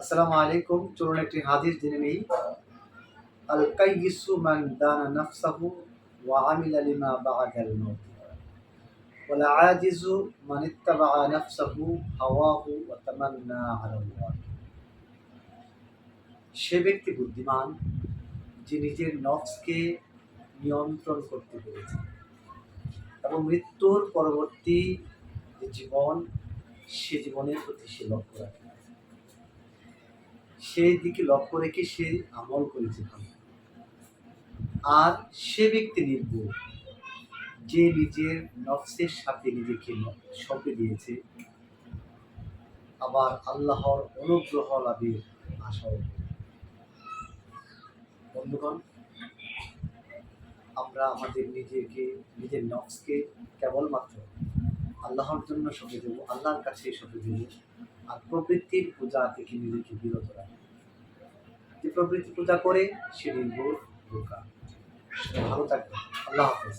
আসসালামু আলাইকুম। চলুন একটি হাদিস জেনে নেই। আল কাইয়িসু মান দানা নাফসাহু ওয়া আমিলা লিমা বা'দাল মাউত। ওয়াল আজিজু মান ইত্তাবা'a নাফসাহু হাওয়াহু ওয়া তামান্না আলা আল্লাহ। সে ব্যক্তি বুদ্ধিমান, যে নিজের নফসকে নিয়ন্ত্রণ করতে পেরেছে এবং মৃত্যুর পরবর্তী যে জীবন, সে জীবনের প্রতি সে লক্ষ্য রাখে। সেই দিকে লক্ষ্য রেখে সে আমল করেছে আর সে ব্যক্তি নির্ভর যে নিজের নফসের সাথে নিজেকে সঁপে দিয়েছে, আবার আল্লাহর অনুগ্রহ লাভের আশাও বন্ধুগণ, আমরা আমাদের নিজেকে, নিজের নফসকে কেবলমাত্র আল্লাহর জন্য সঁপে দেব, আল্লাহর কাছে সঁপে দেব। আর প্রবৃত্তির পূজা থেকে নিজেকে বিরত রাখে। যে প্রবৃত্তি পূজা করে সে নির্ভর বোকা। ভালো থাকবে আল্লাহ হাফেজ।